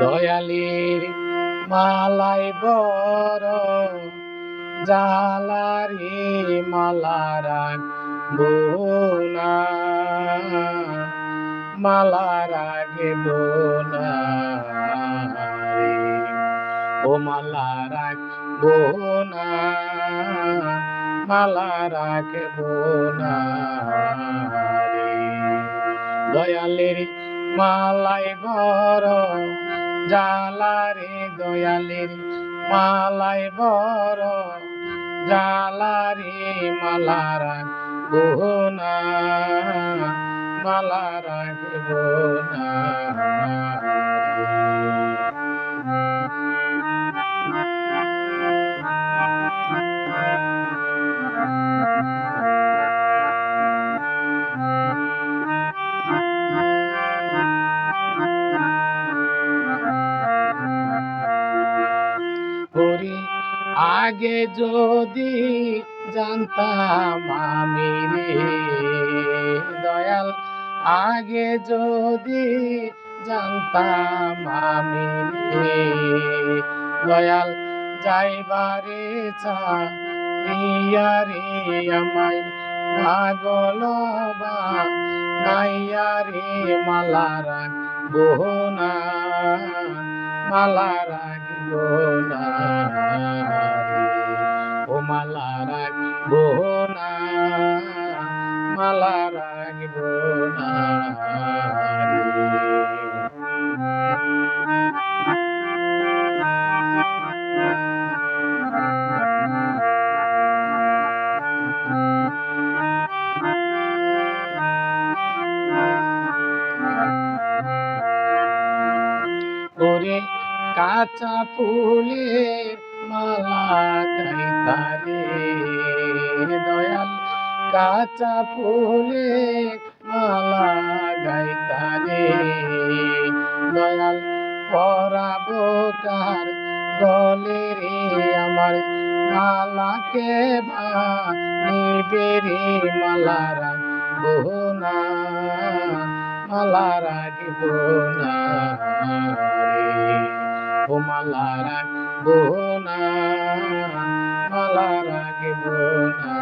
দয়ালির মালাই বড় জালারি মালারা বোনা মালা রাগে বোনা ও মালা রাগ বোনা মালা রাগে বোনা দয়ালের মালাই বড় জালারে দয়ালের মালাই বড় জালারে মালারা গোনা মালারা গোনা। করি। আগে যদি জানতাম আমি রে দয়াল, আগে যদি জানতাম আমি রে দয়াল। যাইবারে চাইয়া রে আমায় পাগল বা নাইয়া রে মালারা গহনা মালা রাখিব না ও মালা রাখিব না মালা রাখিব না ওরে কাঁচা ফুলের মালা গাইতারে দয়াল, কাঁচা ফুলের মালা গাইতারে দয়াল, পরাবো কার গলে রে আমার মালাকে নিবে রে মালারা বোনা মালা রাখিব না। ও মালা রাখিব না মালা রাখিব না।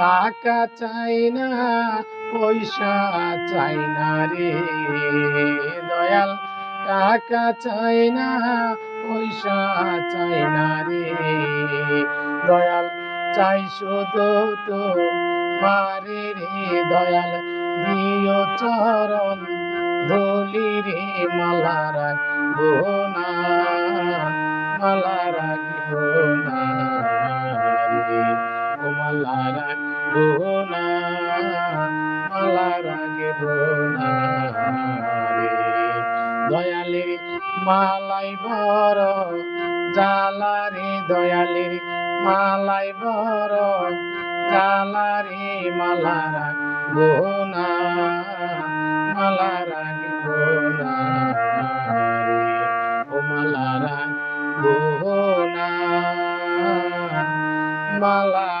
টাকা চাই না, পয়সা চাই না রে। দয়াল, টাকা চাই না, পয়সা চাই না রে। দয়াল, চাই শুধু তো মারে রে। দয়াল, দিও চরণ ধুলি রে। মালা রাখব না, মালা রাখব না। দয়ালি মালাই বর জালারি দয়ালি মালাই বর জালারি মালারা গোনা মালারা গোনা ও মালারা গোনা মালা